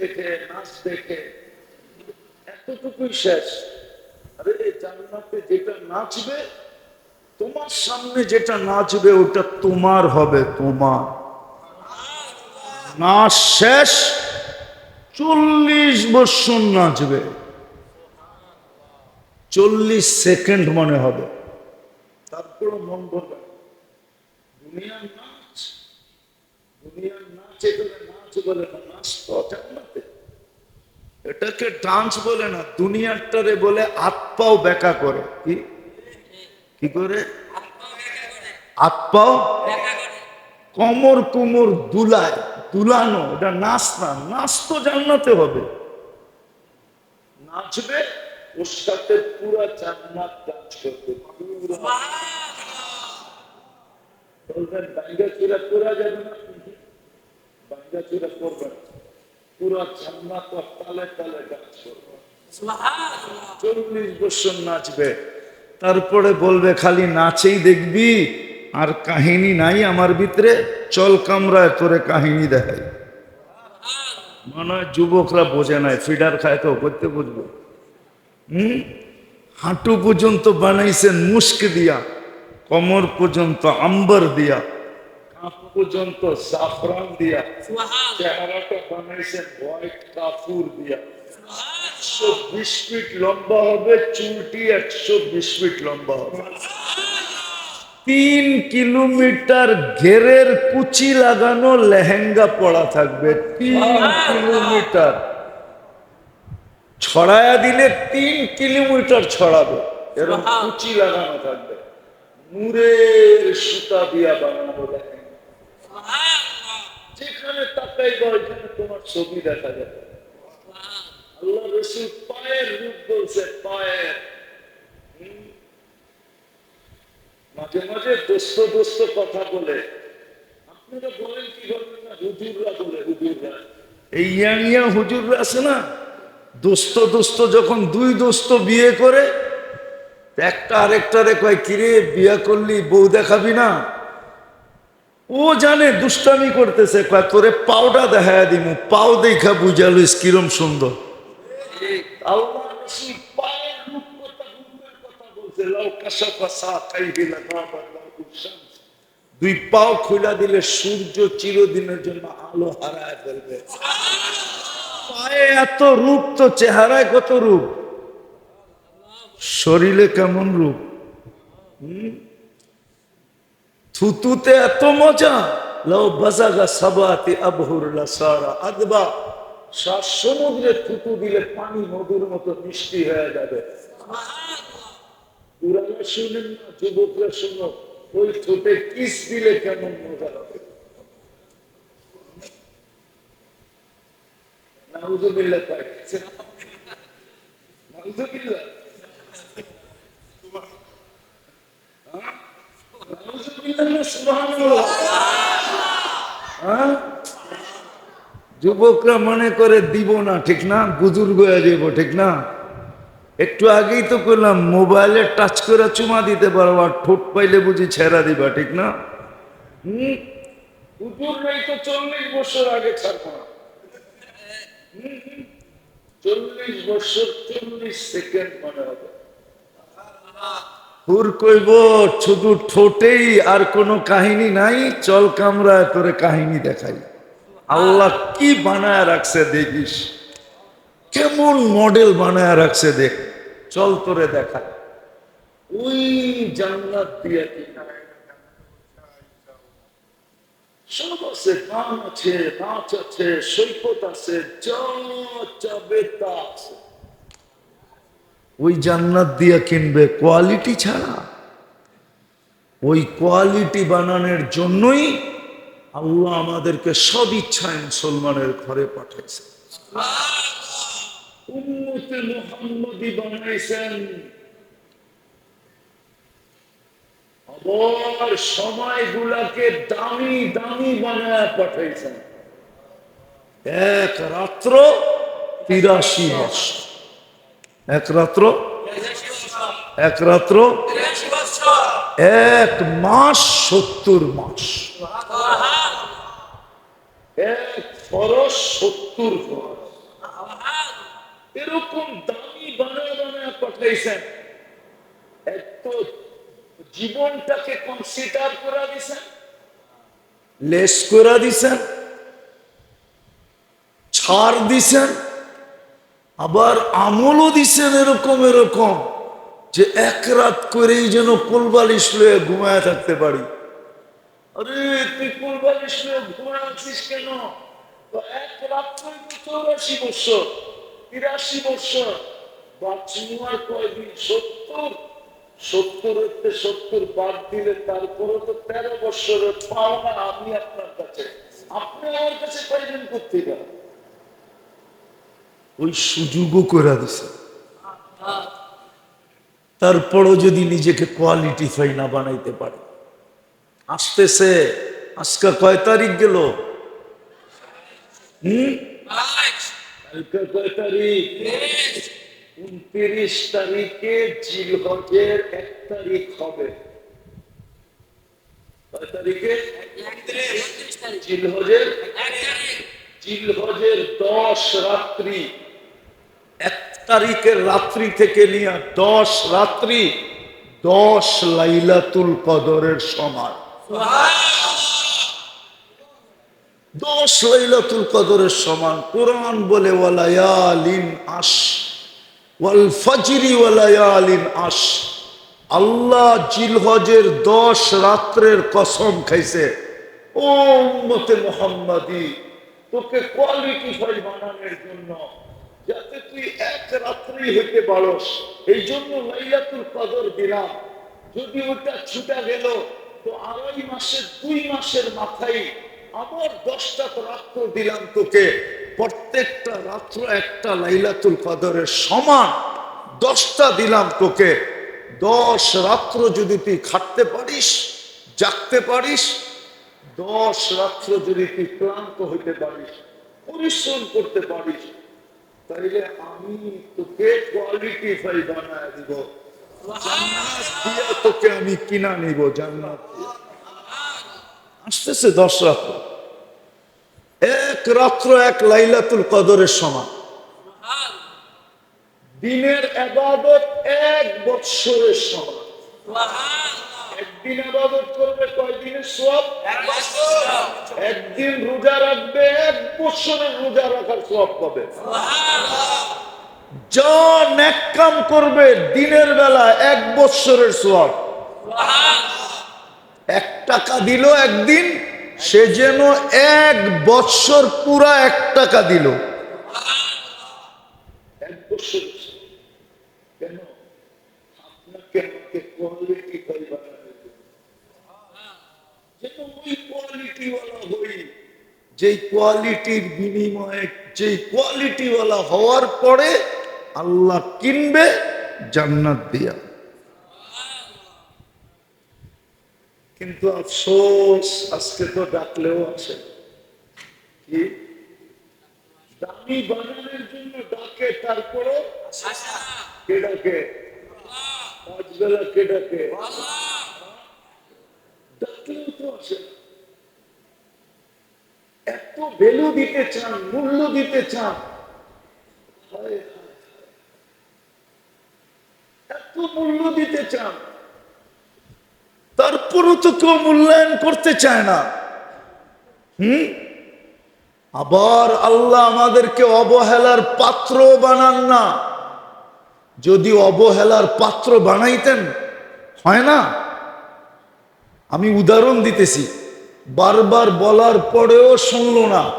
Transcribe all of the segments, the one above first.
দেখে নাচ দেখে এতটুকুই শেষ। আরে, জান্নাতে যেটা নাচবে, তোমার সামনে যেটা নাচবে, ওটা তোমার হবে, তোমার। নাচ শেষ, চল্লিশ বৎসর নাচবে। চল্লিশ সেকেন্ড মনে হবে। তারপরে মন বলবে দুনিয়ার নাচ দুনিয়ার নাচ নাচ বলে না নাচ তো জান্নাতে এটাকে ডান্স বলে না দুনিয়ারটারে বলে হাত পাও বেকা করে। কি? কি করে? হাত পাও কমর কুমর দুলায় দুলানো এটা নাচ না নাচ তো জান্নাতে হবে। নাচবে ওর সাথে পুরা জান্নাত ডান্স করবে। পুরা। বলবেন বাঙ্গা চূড়া করা যাবে না চূড়া করবেন পুরা জান্নাত তালে তালে ডান্স করবে। চল্লিশ বছর নাচবে। তারপরে বলবে খালি নাচেই দেখবি আর কাহিনী নাই আমার ভিতরে। চল কামরায় তোরে কাহিনী দেখাই। মনে হয় যুবকরা বোঝে নাই ফিডার খায় তো করতে বুঝব। হম? হাঁটু পর্যন্ত বানাইছেন মুস্ক দিয়া কমর পর্যন্ত আম্বর দিয়া। পর্যন্ত জাফরান দিয়া চেহারাটা বানাইছেন হোয়াইট কাপুর দিয়া। একশো বিশ ফিট লম্বা হবে চুলটি একশো বিশ ফিট লম্বা হবে। তিন কিলোমিটার ঘেরের কুচি লাগানো লেহেঙ্গা পড়া থাকবে তিন কিলোমিটার। ছড়ায়া দিলে তিন কিলোমিটার ছড়াবে এরকম কুচি লাগানো থাকবে। নূরের সুতা দিয়া বানানো লেহেঙ্গা। যেখানে ওইখানে তোমার ছবি দেখা যাবে। আল্লাহ রসুল পায়ের রূপ বলছে, পায়ের। মাঝে মাঝে দোস্ত দোস্ত কথা বলে। আপনারা বলেন কি না? হুজুররা বলে, হুজুররা। এই ইয়াং ইয়াং হুজুররা আছে না? দোস্ত দোস্ত যখন দুই দোস্ত বিয়ে করে, একটা আরেকটারে কয়, কিরে, বিয়ে করলি, বউ দেখাবি না? ও জানে দুষ্টামি করতেছে তোরে পাওটা দেখায় দিমু, পাও দেখা বুঝালো কিরম সুন্দর। দুই পাও খুলা দিলে সূর্য চিরদিনের জন্য আলো হারায় ফেলবে পায়ে এত রূপ, তো চেহারায় কত রূপ শরীরে কেমন রূপ হুম? থুতুতে এত মজা। লাউ বাজাগা সাবাতে আবহুর সারা আদবা। সাত সমুদ্রে থুতু দিলে পানি মধুর মতো মিষ্টি হয়ে যাবে। পুরানো শুনেন না, যুবকরা শুনো, ওই ঠোঁটে কিস দিলে কেমন মজা হবে? নাউজুবিল্লাহ। যুবকরা মনে করে দিব না, ঠিক না? বুজুর্গ হয়ে যাব, ঠিক না? একটু আগেই তো করলাম, মোবাইলে টাচ করে চুমা দিতে পারো, আর ঠোঁট পাইলে বুঝি ছেড়া দিবা, ঠিক না? চল্লিশ বছর আগে ছাড়বো না। চল্লিশ বছর, চল্লিশ সেকেন্ড মনে হবে। হুর কইব, শুধু ঠোঁটেই আর কোনো কাহিনী নাই, চল কামরায় তোরে কাহিনী দেখাই। আল্লাহ কি বানায় রাখছে দেখিস? কেমন মডেল বানায় রাখছে দেখ, চল তোরে দেখা ওই জান্নাত দিয়া সব আছে, গান আছে, নাচ আছে, সৈকত আছে, যা চাবে তা আছে। ওই জান্নাত দিয়া কিনবে কোয়ালিটি ছাড়া। ওই কোয়ালিটি বানানোর জন্যই আল্লাহ আমাদেরকে সব ইচ্ছায় মুসলমানের ঘরে মুহাম্মদী বানাইছেন। দামি দামি বানায় পাঠাইছেন। এক রাত্র তিরাশি বছর। এক রাত্র? এক রাত্র? এক মাস, সত্তর মাস। এক ফরস, সত্তর ফরস। এরকম দামি বানায় বানায় পাঠাইছেন। এত জীবনটাকে কনসিডার করে দিছেন। লেস করে দিছেন। ছাড় দিছেন। আবার আমলও দিছেন এরকম এরকম, যে এক রাত করেই যেন কোলবালিশ লয়ে ঘুমায় থাকতে পারি। আরে, তুই কোলবালিশ লয়ে আছিস কেন? এক রাত চৌরাশি তিরাশি কয়দিন? সত্তর? সত্তর বাদ দিলে তারপরে তো তেরো আমি আপনার কাছে। আপনি আমার কাছে পাইবেন করতে ওই সুযোগও করে দিছে। তারপরও যদি নিজেকে কোয়ালিটিফাই না বানাইতে পারে। আসতেছে আজকে কয় তারিখ গেল? হম? কয় তারিখ? উনত্রিশ তারিখে জিলহজের এক তারিখ হবে। কয় তারিখে? জিলহজের জিলহজের দশ রাত্রি। তারিখের রাত্রি থেকে নিয়ে দশ রাত্রি, দশ লাইলাতুল কদরের সমান দশ লাইলাতুল কদরের সমান কোরআন বলে, ওয়ালায়ালিন আশ, ওয়াল ফজরি ওয়ালায়ালিন আশ। আল্লাহ জিলহজের দশ রাত্রের কসম খাইছে। ও উম্মতে মোহাম্মদী, তোকে কোয়ালিটি ফাই বানানোর জন্য যাতে তুই এক রাত্রি হইতে পারস এই জন্য লাইলাতুল কদর দিলাম। যদি ওটা ছুটা গেল, তো আড়াই মাসের, দুই মাসের মাথায় আবার দশটা রাত্র দিলাম তোকে। প্রত্যেকটা রাত্র একটা লাইলাতুল কদরের সমান দশটা দিলাম তোকে। দশ রাত্র যদি তুই খাটতে পারিস, জাগতে পারিস, দশ রাত্র যদি তুই ক্লান্ত হইতে পারিস, পরিশ্রম করতে পারিস তাইলে আমি তোকে কোয়ালিটি ফাই বানায় দিব। তোকে আমি কিনা নিব, জান্নাত আসতেছে দশ রাত্র। এক রাত্র এক লাইলাতুল কদরের সমান। দিনের আবাদত এক বৎসরের সমান। একদিন আবাদত করবে কয়দিনের সব একদিন রোজা রাখবে এক বছরের রোজা রাখার সব পাবে। যা নেক কাম করবে দিনের বেলা এক বছরের সব এক টাকা দিল একদিন সে যেন এক বৎসর পুরা এক টাকা দিল। এক বছর কেন আপনাকে আমাকে কোয়ালিটি ফাই বানানোর জন্য। যেন ওই কোয়ালিটিওয়ালা হই যেই কোয়ালিটির বিনিময়ে যেই কোয়ালিটিওয়ালা হওয়ার পরে আল্লাহ কিনবে জান্নাত দিয়া। কিন্তু আফসোস আজকে তো ডাকলেও আছে কি? দামি বানানোর জন্য ডাকে তারপরে কে ডাকে? পাঁচ বেলা কে ডাকে ডাকলেও তো আসে না। এত ভ্যালু দিতে চান, মূল্য দিতে চান। এত মূল্য দিতে চান। তারপরও তো কেউ মূল্যায়ন করতে চায় না। হুম? আবার আল্লাহ আমাদেরকে অবহেলার পাত্র বানান না। যদি অবহেলার পাত্র বানাইতেন, হয় না? আমি উদাহরণ দিতেছি। বারবার বলার পরেও শুনলো না।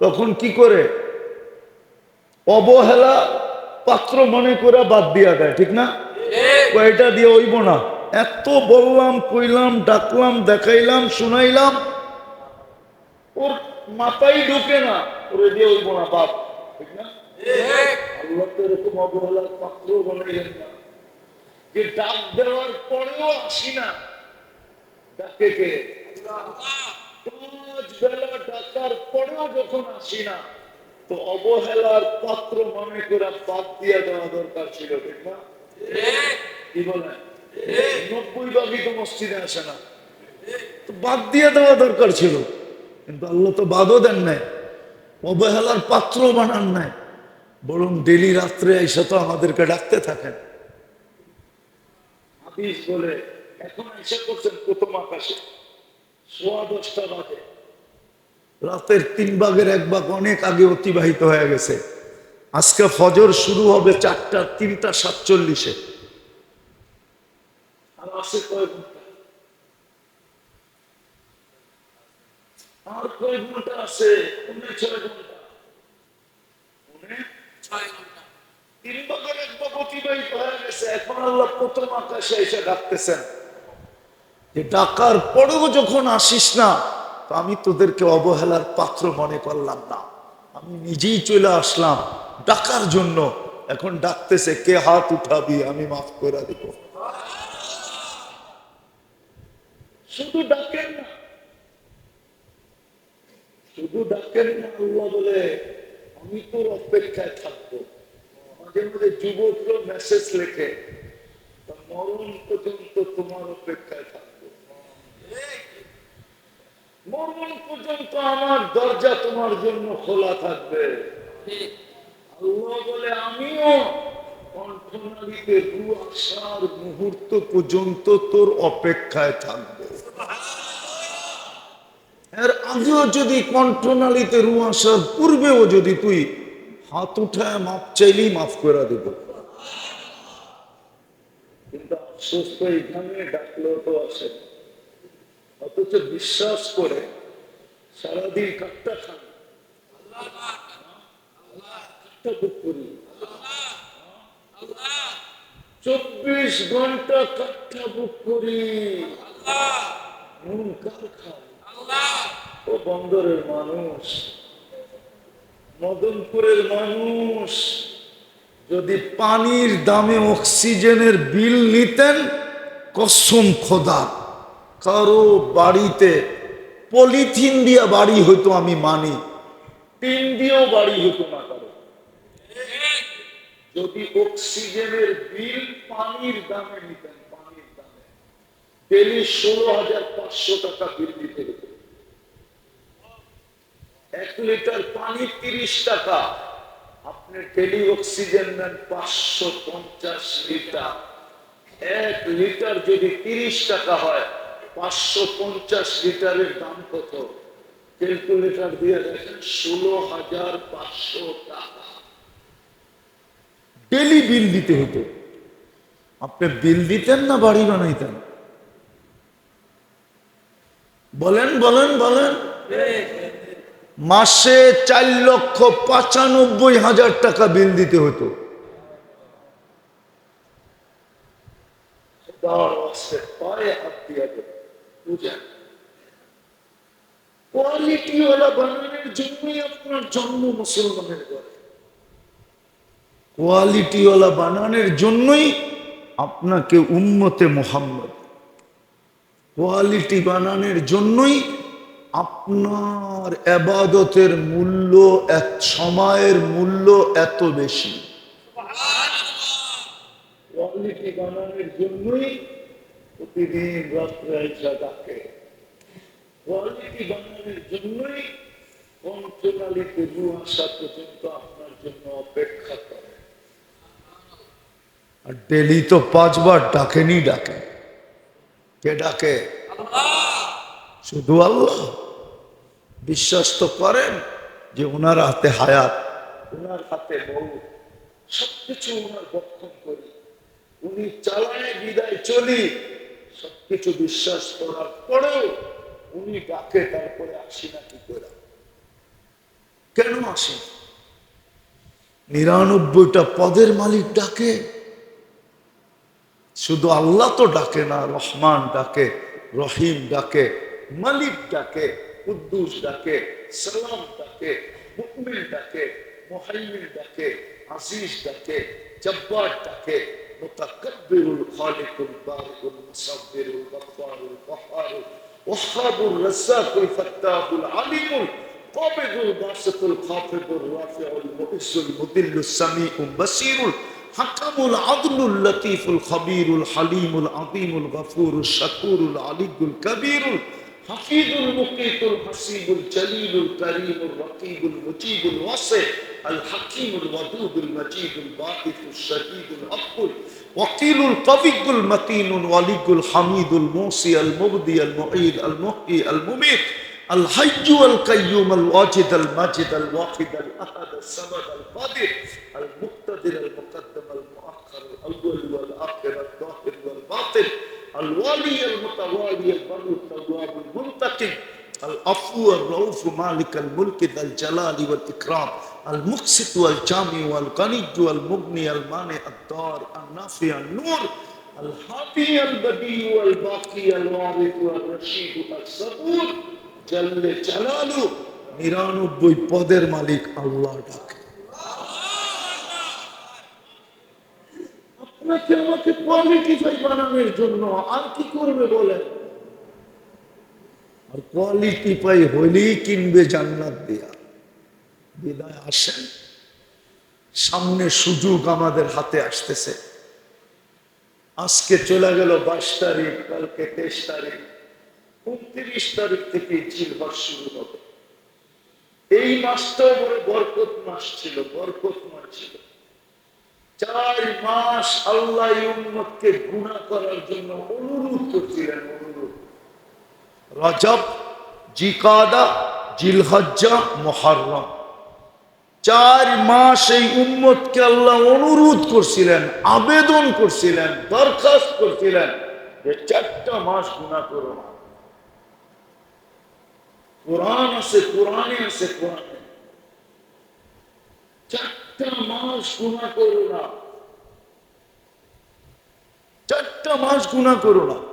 তখন কি করে? অবহেলা পাত্র মনে করে বাদ দিয়া দেয়, ঠিক না? কয়টা দিয়ে হইব না। এত বললাম, কইলাম, ডাকলাম, দেখাইলাম, শুনাইলাম। ওর মাথায় ঢুকে না, ওরে দিয়ে হইব না বাপ ঠিক না। যে ডাক দেওয়ার পরেও আসি না। ডাকে কে? অবহেলার পাত্র বাদ দিয়ে দেওয়া দরকার ছিল। কিন্তু আল্লাহ তো বাদও দেন নাই। অবহেলার পাত্র বানান নাই। বরং ডেলি রাত্রে এসে তো আমাদেরকে ডাকতে থাকেন। এখন এসে করছেন প্রথম আকাশে সোয়া দশটা বাজে। রাতের তিন ভাগের এক ভাগ অনেক আগে অতিবাহিত হয়ে গেছে। আজকে ফজর শুরু হবে চারটা তিনটা সাতচল্লিশে। আর আছে কয় ঘণ্টা? আর কয় ঘণ্টা আছে ছয় ঘণ্টা। পৌনে ছয় ঘণ্টা। তিন ভাগের এক ভাগ অতিবাহিত হয়ে গেছে। এখন আল্লাহ প্রথম আকাশে এসে ডাকতেছেন। যে ডাকার পরেও যখন আসিস না, তো আমি তোদেরকে অবহেলার পাত্র মনে করলাম না। আমি নিজেই চলে আসলাম ডাকার জন্য। এখন ডাকতেছে, কে হাত উঠাবি, আমি মাফ করে দিব। শুধু ডাকেন না। শুধু ডাকেন না, আল্লাহ বলে, আমি তোর অপেক্ষায় থাকব। মাঝে মাঝে যুবকরা মেসেজ লেখে মরণ পর্যন্ত তোমার অপেক্ষায় থাকব। মরণ পর্যন্ত আমার দরজা তোমার জন্য খোলা থাকবে। বলে, আমিও মুহূর্ত পর্যন্ত তোর অপেক্ষায় থাকব। এর আগেও যদি কণ্ঠনালীতে রু আসার পূর্বেও যদি তুই হাত উঠায় মাপ চাইলেই মাফ করে দেব। তো এখানে তো অথচ বিশ্বাস করে সারাদিন খান। চব্বিশ ঘণ্টা কাঠটা বুক করি। নুন কার ও বন্দরের মানুষ, মদনপুরের মানুষ। যদি পানির দামে অক্সিজেনের বিল নিতেন, কসম খোদা, কারও বাড়িতে পলিথিন দিয়া বাড়ি হইতো আমি মানি, টিন দিয়েও বাড়ি হতো না কারও। যদি অক্সিজেনের বিল পানির দামে নিতেন, পানির দামে, ডেলি ষোলো হাজার পাঁচশো টাকা বিল দিতে এক লিটার পানি তিরিশ টাকা আপনি ডেলি অক্সিজেন নেন পাঁচশো পঞ্চাশ লিটার। এক লিটার যদি তিরিশ টাকা হয়, পাঁচশো পঞ্চাশ লিটারের দাম কত? ক্যালকুলেটর দিয়ে দেখেন, ষোলো হাজার পাঁচশো টাকা। ডেলি বিল দিতে হতো। আপনি বিল দিতেন না বাড়ি বানাইতেন? বলেন বলেন বলেন। মাসে চার লক্ষ পঁচানব্বই হাজার টাকা বিল দিতে হতো। কোয়ালিটিওয়ালা বানানোর জন্যই আপনার জন্ম মুসলমানের কোয়ালিটিওয়ালা বানানোর জন্যই আপনাকে উম্মতে মোহাম্মদ। কোয়ালিটি বানানোর জন্যই আপনার এবাদতের মূল্য এক সময়ের মূল্য এত বেশি। জন্যই প্রতিদিন রাত্রে জন্যই আপনার জন্য অপেক্ষা করে। আর ডেলি তো পাঁচবার ডাকেনি, ডাকে। কে ডাকে? শুধু আল্লাহ। বিশ্বাস তো করেন যে ওনার হাতে হায়াত ওনার হাতে বউ সবকিছু ওনার বক্ষণ করি। উনি চালায়, বিদায় চলি। সবকিছু বিশ্বাস করার পরেও উনি ডাকে, তারপরে আসি না কি করে? কেন আসি নিরানব্বইটা পদের মালিক ডাকে। শুধু আল্লাহ তো ডাকে না, রহমান ডাকে, রহিম ডাকে। মালিক ডাকে কুদ্দুস ডাকে সালাম ডাকে মুকমিল ডাকে মুহাইমিন ডাকে আজিজ ডাকে জব্বার ডাকে মুতাকাব্বিরুল খালিকুল বারিকুল মুসাব্বিরুল গফফারুল কহ্হারুল ওয়াহাবুর রাজ্জাকুল ফাত্তাহুল আলিমুল قابض الباسط الخافض الرافع المؤز المذل السميع البصير حكم العدل اللطيف الخبير الحليم العظيم الغفور الشكور العلي الكبير الحفيظ المقيت الحسيب الجليل الكريم الرقيب المجيب الواسع الحكيم الودود المجيد الباعث الشهيد الحق وكيل القوي المتين الولي الحميد الموصي المبدي المعيد المحيي المميت الحي والقيوم الواجد الماجد الواحد الأحد الصمد القادر المقتدر المقدم المؤخر الأول والآخر الظاهر والباطن الوالي المتوالي البر التواب المنتقم العفو الرؤوف مالك الملك ذا الجلال والاكرام المقسط والجامع والغني والمغني المانع الدار النافع النور الهادي البديع والباقي الوارث والرشيد الصبور جل جلاله নিরানব্বই পদের মালিক আল্লাহ ডাকে আমাকে কোয়ালিটিফাই বানানোর জন্য। আর কি করবে আর কোয়ালিটিফাই কিনবে জান্নাত দেয়া। বিদায়, আসেন। সামনে সুযোগ আমাদের হাতে আসতেছে। আজকে চলে গেল বাইশ তারিখ, কালকে তেইশ তারিখ। উনত্রিশ তারিখ থেকে জিলহর শুরু হবে। এই মাসটাও বড় বরকত মাস ছিল, বরকত মাস ছিল। চার মাস আল্লাহ উম্মতকে গুণা করার জন্য অনুরোধ করছিলেন, অনুরোধ। রজব, জিকাদা, জিলহজ্জা মহরম চার মাস এই উম্মতকে আল্লাহ অনুরোধ করছিলেন, আবেদন করছিলেন, দরখাস্ত করছিলেন যে চারটা মাস গুণা করো না। কোরআন আছে, কোরআনে আছে, কোরআনে। চারটা মাস গুণা করো না। চারটা মাস গুণা করো না।